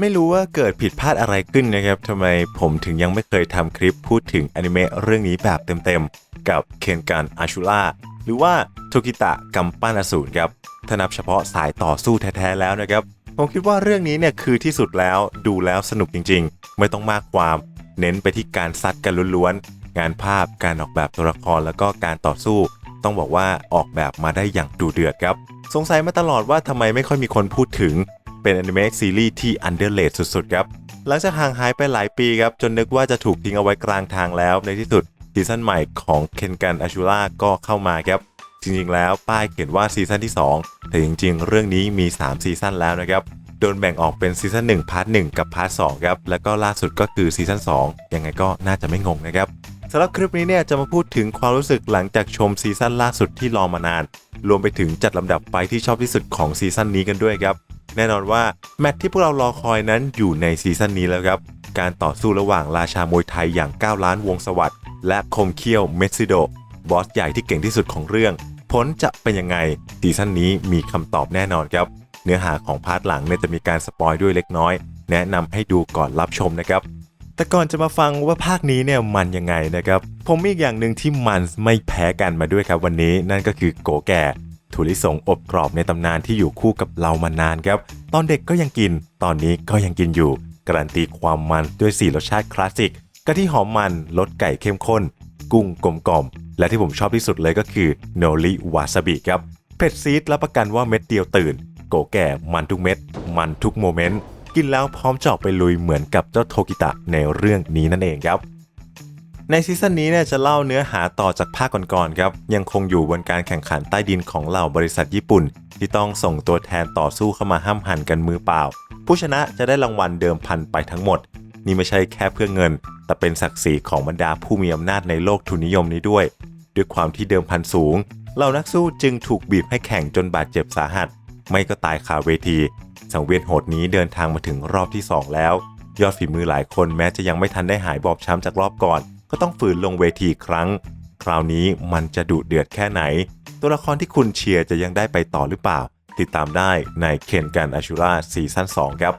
ไม่รู้ว่าเกิดผิดพลาดอะไรขึ้นนะครับทำไมผมถึงยังไม่เคยทำคลิปพูดถึงอนิเมะเรื่องนี้แบบเต็มๆ กับเคนกันอาชูล่าหรือว่าโทกิตะกัมปั้นอสูรครับถ้านับเฉพาะสายต่อสู้แท้ๆแล้วนะครับ ผมคิดว่าเรื่องนี้เนี่ยคือที่สุดแล้วดูแล้วสนุกจริงๆ ไม่ต้องมากความ เน้นไปที่การซัดกันล้วนๆ งานภาพการออกแบบตัวละครแล้วก็การต่อสู้ ต้องบอกว่าออกแบบมาได้อย่างดูเดือดครับ สงสัยมาตลอดว่าทำไมไม่ค่อยมีคนพูดถึง เป็นอนิเมะซีรีส์ที่อันเดอร์เลดสุดๆครับหลังจากห่างหายไปหลายปีครับ จนนึกว่าจะถูกทิ้งเอาไว้กลางทางแล้วในที่สุดซีซั่นใหม่ของเคนกันอาชูล่าก็เข้ามาครับ จริงๆแล้วป้ายเขียนว่าซีซั่นที่ 2 แต่จริงๆ เรื่องนี้มี 3 ซีซั่นแล้วนะครับ โดนแบ่งออกเป็นซีซั่น1พาร์ท1กับพาร์ท2ครับ แล้วก็ล่าสุดก็คือซีซั่น2ยังไงก็น่าจะไม่งงนะครับำหรับคลิปนี้เนี่ยจะมาพูดถึงความรู้สึกหลังจากชมซีซั่นล่าสุดที่รอมานาน รวมไปถึงจัดลำดับไปที่ชอบที่สุดของซีซั่นนี้กันด้วยครับ แน่นอนว่าแมตช์ที่พวกเรารอคอยนั้นอยู่ในซีซั่นนี้แล้วครับ การต่อสู้ระหว่างราชามวยไทยอย่าง9ล้านวงสวัสด์และคมเคี้ยวเมสซิโด บอสใหญ่ที่เก่งที่สุดของเรื่อง ผลจะเป็นยังไงซีซั่นนี้มีคำตอบแน่นอนครับ เนื้อหาของพาร์ทหลังเนี่ยจะมีการสปอยด้วยเล็กน้อย แนะนำให้ดูก่อนรับชมนะครับ แต่ก่อนจะมาฟังว่าภาคนี้เนี่ยมันยังไงนะครับ ผมมีอีกอย่างหนึ่งที่มันไม่แพ้กันมาด้วยครับวันนี้นั่นก็คือโกแก่ถั่วลิสงอบกรอบในตำนานที่อยู่คู่กับเรามานานครับ ตอนเด็กก็ยังกิน ตอนนี้ก็ยังกินอยู่ การันตีความมันด้วยสีรสชาติคลาสสิกกะทิหอมมันรสไก่เข้มข้น กุ้งกลมกล่อม และที่ผมชอบที่สุดเลยก็คือโนริวาซาบิครับเผ็ดซีดรับประกันว่าเม็ดเดียวตื่น โกแก่มันทุกเม็ด มันทุกโมเมนต์ กินแล้วพร้อมจะออกไปลุยเหมือนกับเจ้าโทกิตะในเรื่องนี้นั่นเองครับ ในซีซั่นนี้เนี่ยจะเล่าเนื้อหาต่อจากภาคก่อนๆครับ ยังคงอยู่บนการแข่งขันใต้ดินของเหล่าบริษัทญี่ปุ่น ที่ต้องส่งตัวแทนต่อสู้เข้ามาห้ามหันกันมือเปล่า ผู้ชนะจะได้รางวัลเดิมพันไปทั้งหมด นี่ไม่ใช่แค่เพื่อเงิน แต่เป็นศักดิ์ศรีของบรรดาผู้มีอำนาจในโลกทุนนิยมนี้ด้วย ด้วยความที่เดิมพันสูงเหล่านักสู้จึงถูกบีบให้แข่งจนบาดเจ็บสาหัส ไม่ก็ตายคาเวที สังเวียนโหดนี้เดินทางมาถึงรอบที่ 2 แล้ว ยอดฝีมือหลายคนแม้จะยังไม่ทันได้หายบอบช้ำจากรอบก่อน ก็ต้องฝืนลงเวทีครั้ง คราวนี้มันจะดุเดือดแค่ไหน ตัวละครที่คุณเชียร์จะยังได้ไปต่อหรือเปล่า ติดตามได้ในเคนกันอาชูราซีซั่น2ครับ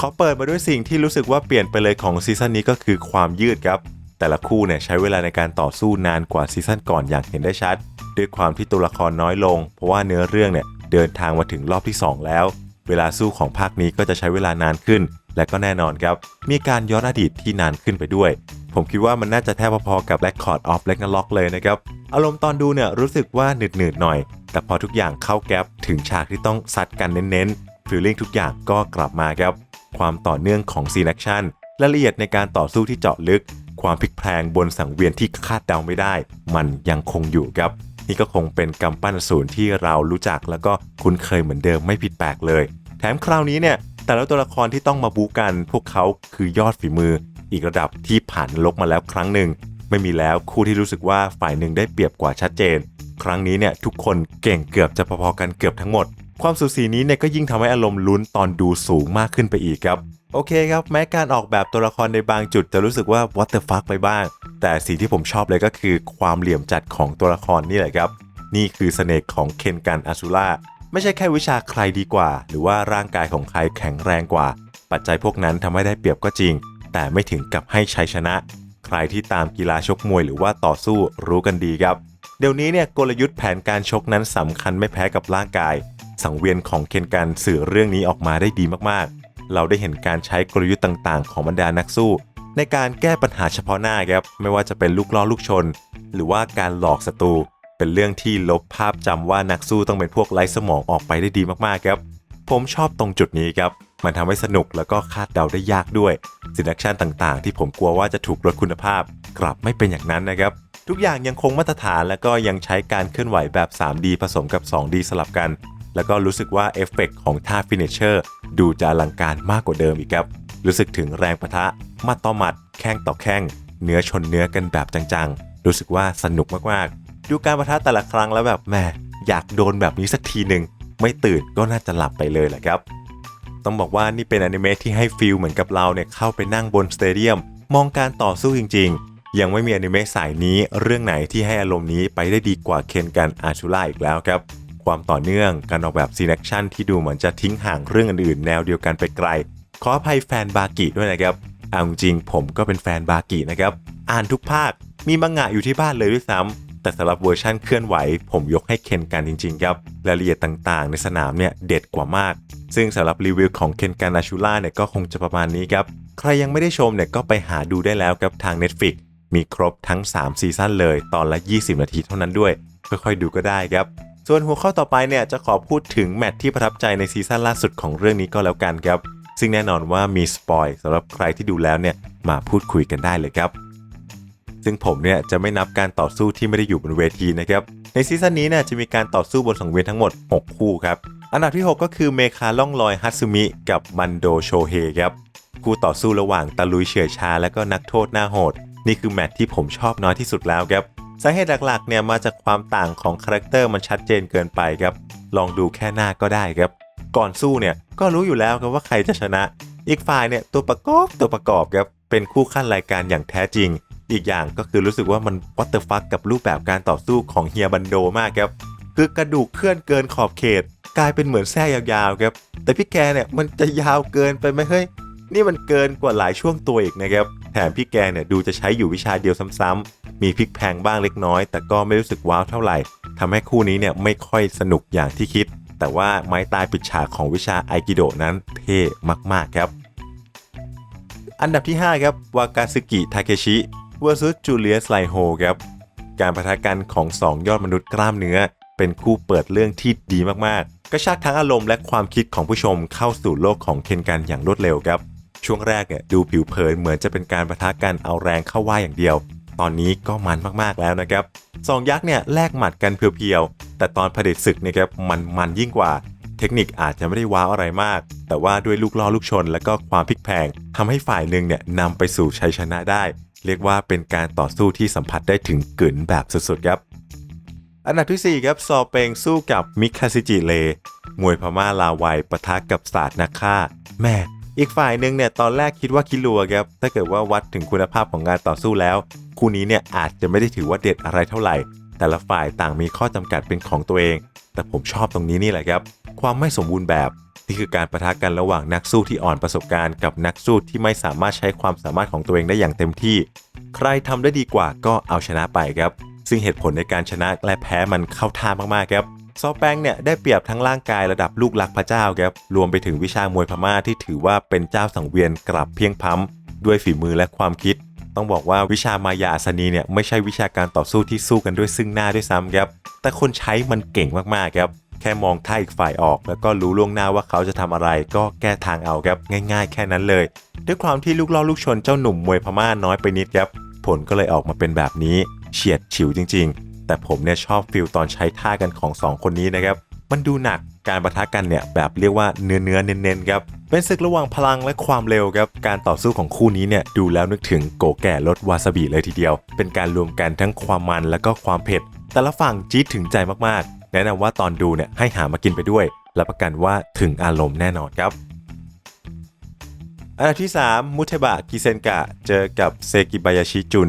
ขอเปิดมาด้วยสิ่งที่รู้สึกว่าเปลี่ยนไปเลยของซีซั่นนี้ก็คือความยืดครับ แต่ละคู่เนี่ยใช้เวลาในการต่อสู้นานกว่าซีซั่นก่อนอย่างเห็นได้ชัด ด้วยความที่ตัวละครน้อยลง เพราะว่าเนื้อเรื่องเนี่ย เดินทางมาถึงรอบที่ 2 แล้ว เวลาสู้ของภาคนี้ก็จะใช้เวลานานขึ้น และก็แน่นอนครับ มีการย้อนอดีตที่นานขึ้นไปด้วย ผมคิดว่ามันน่าจะแทบพอๆกับ Record of Ragnarok เลยนะครับ อารมณ์ตอนดูเนี่ยรู้สึกว่าหนืดๆหน่อย แต่พอทุกอย่างเข้าแก๊ปถึงฉากที่ต้องซัดกันเน้นๆฟีลลิ่งทุกอย่างก็กลับมาครับ ความต่อเนื่องของซีนแอคชั่นรายละเอียดในการต่อสู้ที่เจาะลึก ความพลิกแพลงบนสังเวียนที่คาดเดาไม่ได้ มันยังคงอยู่ครับ นี่ก็คงเป็นกำปั้นอสูรที่เรารู้จักแล้วก็คุ้นเคยเหมือนเดิมไม่ผิดแปลกเลย แถมคราวนี้เนี่ยแต่ละตัวละครที่ต้องมาบูกัน พวกเขาคือยอดฝีมือ อีกระดับที่ผ่านนรกมาแล้วครั้งหนึ่งไม่มีแล้วคู่ที่รู้สึกว่าฝ่ายหนึ่งได้เปรียบกว่าชัดเจน ครั้งนี้เนี่ยทุกคนเก่งเกือบจะพอๆกันเกือบทั้งหมด ความสูสีนี้เนี่ยก็ยิ่งทำให้อารมณ์ลุ้นตอนดูสูงมากขึ้นไปอีกครับโอเคครับ แม้การออกแบบตัวละครในบางจุดจะรู้สึกว่า what the fuck ไปบ้าง แต่สิ่งที่ผมชอบเลยก็คือความเหลี่ยมจัดของตัวละครนี่แหละครับ นี่คือเสน่ห์ของเคนกันอาซูล่าไม่ใช่แค่วิชาใครดีกว่า หรือว่าร่างกายของใครแข็งแรงกว่า ปัจจัยพวกนั้นทำให้ได้เปรียบก็จริง แต่ไม่ถึงกับให้ชัยชนะ ใครที่ตามกีฬาชกมวยหรือว่าต่อสู้รู้กันดีครับ เดี๋ยวนี้เนี่ยกลยุทธ์แผนการชกนั้นสำคัญไม่แพ้กับร่างกาย สังเวียนของเคนกันสื่อเรื่องนี้ออกมาได้ดีมากๆ เราได้เห็นการใช้กลยุทธ์ต่างๆ ของบรรดานักสู้ ในการแก้ปัญหาเฉพาะหน้าครับไม่ว่าจะเป็นลูกล่อลูกชน หรือว่าการหลอกศัตรูเป็นเรื่องที่ลบภาพจำว่านักสู้ต้องเป็นพวกไร้สมองออกไปได้ดีมากๆครับ ผมชอบตรงจุดนี้ครับ มันทำให้สนุกแล้วก็คาดเดาได้ยากด้วยสินแอคชั่นต่างๆ ที่ผมกลัวว่าจะถูกลดคุณภาพ กลับไม่เป็นอย่างนั้นนะครับ ทุกอย่างยังคงมาตรฐานแล้วก็ยังใช้การเคลื่อนไหวแบบ 3D ผสมกับ 2D สลับกัน แล้วก็รู้สึกว่าเอฟเฟกต์ของท่าฟินิชเชอร์ดูจะอลังการมากกว่าเดิมอีกครับ รู้สึกถึงแรงปะทะมัดต่อมัด แข้งต่อแข้ง เนื้อชนเนื้อกันแบบจังๆ รู้สึกว่าสนุกมากๆ ดูการปะทะแต่ละครั้งแล้วแบบแหม่อยากโดนแบบนี้สักทีหนึ่งไม่ตื่นก็น่าจะหลับไปเลยแหละครับ ต้องบอกว่านี่เป็นอนิเมะที่ให้ฟีลเหมือนกับเราเนี่ยเข้าไปนั่งบนสเตเดียมมองการต่อสู้จริง ๆ ยังไม่มีอนิเมะสายนี้เรื่องไหนที่ให้อารมณ์นี้ไปได้ดีกว่าเคนกันอาชูล่าอีกแล้วครับ ความต่อเนื่อง การออกแบบซีนแอคชั่นที่ดูเหมือนจะทิ้งห่างเรื่องอื่นๆ แนวเดียวกันไปไกล ขออภัยแฟนบากิด้วยนะครับเอาจริงผมก็เป็นแฟนบากินะครับ อ่านทุกภาค มีมังงะอยู่ที่บ้านเลยด้วยซ้ำแต่สำหรับเวอร์ชั่นเคลื่อนไหว ผมยกให้เคนกันจริงๆครับ รายละเอียดต่างๆ ในสนามเนี่ยเด็ดกว่ามาก ซึ่งสำหรับรีวิวของเคนกันอาชูล่าเนี่ยก็คงจะประมาณนี้ครับ ใครยังไม่ได้ชมเนี่ยก็ไปหาดูได้แล้วครับทาง Netflix มีครบทั้ง 3 ซีซั่นเลย ตอนละ 20 นาทีเท่านั้นด้วย ค่อยๆดูก็ได้ครับ ส่วนหัวข้อต่อไปเนี่ยจะขอพูดถึงแมตช์ที่ประทับใจในซีซั่นล่าสุดของเรื่องนี้ก็แล้วกันครับ ซึ่งแน่นอนว่ามีสปอยสำหรับใครที่ดูแล้วเนี่ยมาพูดคุยกันได้เลยครับ ซึ่งผมเนี่ยจะไม่นับการต่อสู้ที่ไม่ได้อยู่บนเวทีนะครับ ในซีซั่นนี้เนี่ยจะมีการต่อสู้บนสังเวียนทั้งหมด 6 คู่ครับ อันดับที่ 6 ก็คือเมคาล่องลอยฮัตสึมิกับมันโดโชเฮครับ คู่ต่อสู้ระหว่างตะลุยเฉื่อยชา และก็นักโทษหน้าโหด นี่คือแมตช์ที่ผมชอบน้อยที่สุดแล้วครับ สาเหตุหลักๆเนี่ยมาจากความต่างของคาแรคเตอร์มันชัดเจนเกินไปครับ ลองดูแค่หน้าก็ได้ครับ ก่อนสู้เนี่ยก็รู้อยู่แล้วครับว่าใครจะชนะ อีกฝ่ายเนี่ยตัวประกอบตัวประกอบครับเป็นคู่ขั้นรายการอย่างแท้จริง อีกอย่างก็คือรู้สึกว่ามันวัตเตอร์ฟักกับรูปแบบการต่อสู้ของเฮียบันโดมากครับคือกระดูกเคลื่อนเกินขอบเขต กลายเป็นเหมือนแส้ยาวๆครับ แต่พี่แกเนี่ยมันจะยาวเกินไปไหมเฮ้ยนี่มันเกินกว่าหลายช่วงตัวอีกนะครับแถมพี่แกเนี่ยดูจะใช้อยู่วิชาเดียวซ้ำๆ มีพลิกแพงบ้างเล็กน้อย แต่ก็ไม่รู้สึกว้าวเท่าไหร่ทำให้คู่นี้เนี่ยไม่ค่อยสนุกอย่างที่คิด แต่ว่าไม้ตายปิดฉากของวิชาไอกิโดนั้นเท่มากๆครับ อันดับที่ 5 ครับ วากาซึกิ ทาเคชิ vs จูเลียสไลโฮครับ การประทะกันของ 2 ยอดมนุษย์กล้ามเนื้อ เป็นคู่เปิดเรื่องที่ดีมากๆ กระชากทั้งอารมณ์และความคิดของผู้ชมเข้าสู่โลกของเคนกันอย่างรวดเร็วครับ ช่วงแรกเนี่ยดูผิวเผินเหมือนจะเป็นการประทะกันเอาแรงเข้าว่าอย่างเดียว ตอนนี้ก็มันมากๆแล้วนะครับสองยักษ์เนี่ยแลกหมัดกันเพียวๆ แต่ตอนเผด็จศึกนะครับมันมันยิ่งกว่า เทคนิคอาจจะไม่ได้ว้าวอะไรมาก แต่ว่าด้วยลูกล่อลูกชน และก็ความพลิกแพลงทำให้ฝ่ายหนึ่งเนี่ยนำไปสู่ชัยชนะได้ เรียกว่าเป็นการต่อสู้ที่สัมผัสได้ถึงกลืนแบบสุดๆครับอันดับที่ 4 ครับซอเปงสู้กับมิคาซิจิเล มวยพม่าลาวัยปะทะกับศาสตร์นักฆ่า แม่ อีกฝ่ายหนึ่งเนี่ยตอนแรกคิดว่าคิรัวครับ ถ้าเกิดว่าวัดถึงคุณภาพของการต่อสู้แล้ว คู่นี้เนี่ยอาจจะไม่ได้ถือว่าเด็ดอะไรเท่าไหร่ แต่ละฝ่ายต่างมีข้อจำกัดเป็นของตัวเอง แต่ผมชอบตรงนี้นี่แหละครับ ความไม่สมบูรณ์แบบนี่คือการประทะกันระหว่างนักสู้ที่อ่อนประสบการณ์กับนักสู้ที่ไม่สามารถใช้ความสามารถของตัวเองได้อย่างเต็มที่ ใครทำได้ดีกว่าก็เอาชนะไปครับ ซึ่งเหตุผลในการชนะและแพ้มันเข้าท่ามากๆครับซอแปงเนี่ยได้เปรียบทั้งร่างกายระดับลูกรักพระเจ้าครับรวมไปถึงวิชามวยพม่าที่ถือว่าเป็นเจ้าสังเวียนกลับเพียงพ้ำด้วยฝีมือและความคิด ต้องบอกว่าวิชามายาอัศนีเนี่ยไม่ใช่วิชาการต่อสู้ที่สู้กันด้วยซึ่งหน้าด้วยซ้ำครับ แต่คนใช้มันเก่งมากๆครับ แค่มองท่าอีกฝ่ายออก แล้วก็รู้ล่วงหน้าว่าเขาจะทำอะไร ก็แก้ทางเอาครับง่าย ๆ แค่นั้นเลย ด้วยความที่ลูกล่อลูกชนเจ้าหนุ่มมวยพม่าน้อยไปนิดครับ ผลก็เลยออกมาเป็นแบบนี้เฉียดฉิวจริง ๆ แต่ผมเนี่ยชอบฟิลตอนใช้ท่ากันของสองคนนี้นะครับ มันดูหนักการประทะกันเนี่ยแบบเรียกว่าเนื้อเนื้อเน้นๆครับ เป็นศึกระหว่างพลังและความเร็วครับ การต่อสู้ของคู่นี้เนี่ยดูแล้วนึกถึงโกแก่รสวาซาบิเลยทีเดียว เป็นการรวมกันทั้งความมันและก็ความเผ็ด แต่ละฝั่งจี๊ดถึงใจมากๆ แนะนำว่าตอนดูเนี่ยให้หามากินไปด้วยรับประกันว่าถึงอารมณ์แน่นอนครับ อันดับที่ 3 มุเทบะกิเซนกะ เจอกับเซกิบายาชิจุน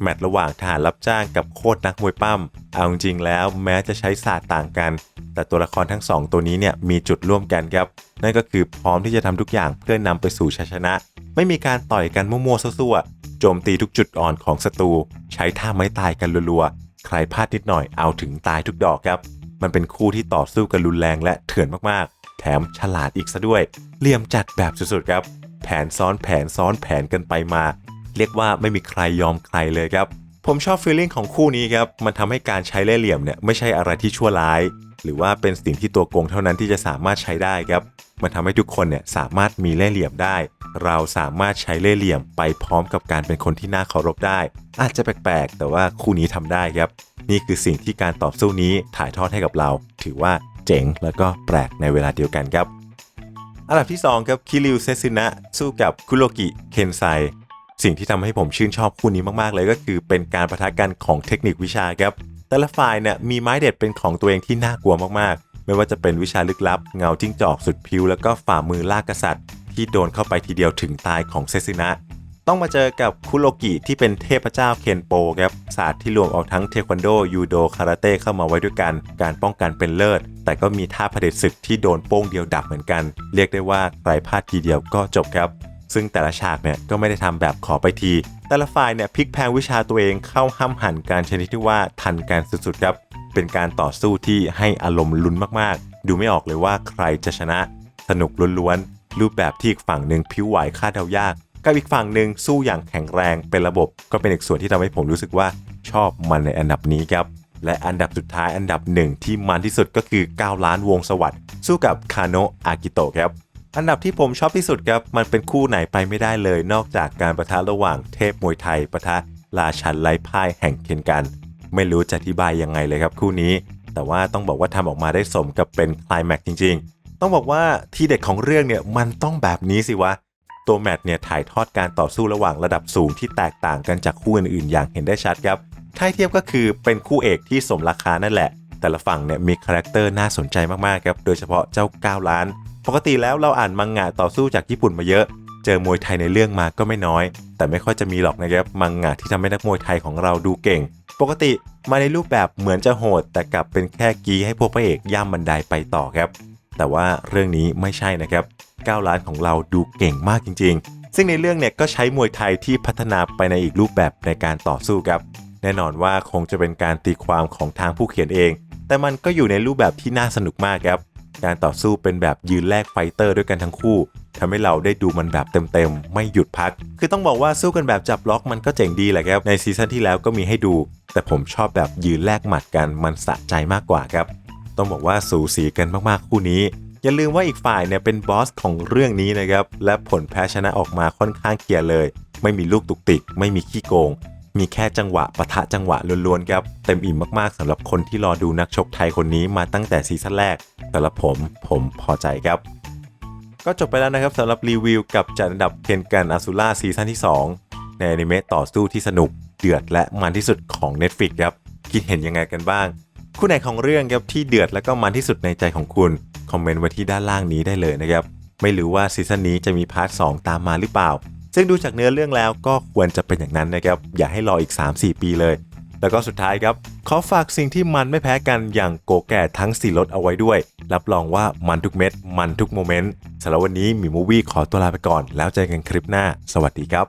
แมตช์ระหว่างทหารรับจ้างกับโคตรนักมวยปั้ม เอาจริงแล้วแม้จะใช้ศาสตร์ต่างกัน แต่ตัวละครทั้งสองตัวนี้เนี่ยมีจุดร่วมกันครับ นั่นก็คือพร้อมที่จะทำทุกอย่างเพื่อนำไปสู่ชัยชนะ ไม่มีการต่อยกันมั่วๆซั่วๆโจมตีทุกจุดอ่อนของศัตรู ใช้ท่าไม้ตายกันรัวๆ ใครพลาดนิดหน่อยเอาถึงตายทุกดอกครับ มันเป็นคู่ที่ต่อสู้กันรุนแรงและเถื่อนมากๆ แถมฉลาดอีกซะด้วย เลี่ยมจัดแบบสุดๆครับ แผนซ้อนแผนซ้อนแผนกันไปมา เรียกว่าไม่มีใครยอมใครเลยครับ ผมชอบฟีลลิ่งของคู่นี้ครับ มันทำให้การใช้เล่ห์เหลี่ยมเนี่ยไม่ใช่อะไรที่ชั่วร้าย หรือว่าเป็นสิ่งที่ตัวโกงเท่านั้นที่จะสามารถใช้ได้ครับ มันทำให้ทุกคนเนี่ยสามารถมีเล่ห์เหลี่ยมได้ เราสามารถใช้เล่ห์เหลี่ยมไปพร้อมกับการเป็นคนที่น่าเคารพได้ อาจจะแปลกๆ แต่ว่าคู่นี้ทำได้ครับ นี่คือสิ่งที่การต่อสู้นี้ถ่ายทอดให้กับเรา ถือว่าเจ๋งแล้วก็แปลกในเวลาเดียวกันครับอันดับที่2ครับคิริวเซซินะสู้กับคุโรกิเคนไซ สิ่งที่ทำให้ผมชื่นชอบคู่นี้มากๆเลยก็คือ เป็นการประทะกันของเทคนิควิชาครับ แต่ละฝ่ายเนี่ยมีไม้เด็ดเป็นของตัวเองที่น่ากลัวมากๆ ไม่ว่าจะเป็นวิชาลึกลับ เงาจิ้งจอกสุดพิวแล้วก็ฝ่ามือลากกษัตริย์ ที่โดนเข้าไปทีเดียวถึงตายของเซซินะ ต้องมาเจอกับคุโรกิที่เป็นเทพเจ้าเคนโปครับศาสตร์ที่รวมเอาทั้งเทควันโดยูโดคาราเต้เข้ามาไว้ด้วยกัน การป้องกันเป็นเลิศ แต่ก็มีท่าเผด็จศึกที่โดนโป้งเดียวดับเหมือนกัน เรียกได้ว่าใครพลาดทีเดียวก็จบครับ ซึ่งแต่ละฉากเนี่ยก็ไม่ได้ทำแบบขอไปที แต่ละฝ่ายเนี่ยพลิกแพงวิชาตัวเองเข้าห้ามหันการชนิดที่ว่าทันการสุดๆครับ เป็นการต่อสู้ที่ให้อารมณ์ลุ้นมากๆ ดูไม่ออกเลยว่าใครจะชนะ สนุกล้วนๆ รูปแบบที่อีกฝั่งหนึ่งผิวไหวคาดเดายาก กับอีกฝั่งหนึ่งสู้อย่างแข็งแรงเป็นระบบก็เป็นอีกส่วนที่ทำให้ผมรู้สึกว่าชอบมันในอันดับนี้ครับและอันดับสุดท้ายอันดับหนึ่งที่มันที่สุดก็คือ 9 ล้านวงสวัสด์สู้กับคาโนะอากิโตะครับ อันดับที่ผมชอบที่สุดครับ มันเป็นคู่ไหนไปไม่ได้เลย นอกจากการประทะระหว่างเทพมวยไทยประทะราชันไร้พ่ายแห่งเคนกัน ไม่รู้จะอธิบายยังไงเลยครับคู่นี้ แต่ว่าต้องบอกว่าทำออกมาได้สมกับเป็นคลายแม็กซ์จริง ๆ ต้องบอกว่าที่เด็ดของเรื่องเนี่ยมันต้องแบบนี้สิวะ ตัวแมตช์เนี่ยถ่ายทอดการต่อสู้ระหว่างระดับสูงที่แตกต่างกันจากคู่อื่นๆ อย่างเห็นได้ชัดครับถ้าให้เทียบก็คือเป็นคู่เอกที่สมราคานั่นแหละ แต่ละฝั่งเนี่ยมีคาแรคเตอร์น่าสนใจมากๆครับ โดยเฉพาะเจ้า 9 ล้าน ปกติแล้วเราอ่านมังงะต่อสู้จากญี่ปุ่นมาเยอะ เจอมวยไทยในเรื่องมาก็ไม่น้อย แต่ไม่ค่อยจะมีหรอกนะครับมังงะที่ทำให้นักมวยไทยของเราดูเก่ง ปกติมาในรูปแบบเหมือนจะโหด แต่กลับเป็นแค่กีให้พวกพระเอกย่ำบันไดไปต่อครับ แต่ว่าเรื่องนี้ไม่ใช่นะครับ9ล้านของเราดูเก่งมากจริง ๆ ซึ่งในเรื่องเนี่ยก็ใช้มวยไทยที่พัฒนาไปในอีกรูปแบบในการต่อสู้ครับ แน่นอนว่าคงจะเป็นการตีความของทางผู้เขียนเอง แต่มันก็อยู่ในรูปแบบที่น่าสนุกมากครับ การต่อสู้เป็นแบบยืนแลกไฟเตอร์ด้วยกันทั้งคู่ทำให้เราได้ดูมันแบบเต็มๆ ไม่หยุดพัก คือต้องบอกว่าสู้กันแบบจับล็อกมันก็เจ๋งดีแหละครับ ในซีซั่นที่แล้วก็มีให้ดู แต่ผมชอบแบบยืนแลกหมัดกันมันสะใจมากกว่าครับ ต้องบอกว่าสูสีกันมากๆคู่นี้ อย่าลืมว่าอีกฝ่ายเนี่ยเป็นบอสของเรื่องนี้นะครับ และผลแพ้ชนะออกมาค่อนข้างเคลียร์เลย ไม่มีลูกตุกติก ไม่มีขี้โกง มีแค่จังหวะปะทะจังหวะล้วนๆครับ เต็มอิ่มมากๆสำหรับคนที่รอดูนักชกไทยคนนี้มาตั้งแต่ซีซั่นแรกสำหรับผมผมพอใจครับ ก็จบไปแล้วนะครับสำหรับรีวิวกับจัดอันดับเคนกันอาซูล่าซีซั่นที่ 2 ในอนิเมะต่อสู้ที่สนุกเดือดและมันที่สุดของ Netflix ครับคิดเห็นยังไงกันบ้าง คู่ไหนของเรื่องครับที่เดือดและก็มันที่สุดในใจของคุณคอมเมนต์ไว้ที่ด้านล่างนี้ได้เลยนะครับไม่รู้ว่าซีซั่นนี้จะมีพาร์ท2ตามมาหรือเปล่า ซึ่งดูจากเนื้อเรื่องแล้วก็ควรจะเป็นอย่างนั้นนะครับ อย่าให้รออีก 3-4 ปีเลย แล้วก็สุดท้ายครับ ขอฝากสิ่งที่มันไม่แพ้กันอย่างโกแก่ทั้ง4รสเอาไว้ด้วย รับรองว่ามันทุกเม็ด มันทุกโมเมนต์สำหรับวันนี้มีมูวี่ขอตัวลาไปก่อน แล้วเจอกันคลิปหน้า สวัสดีครับ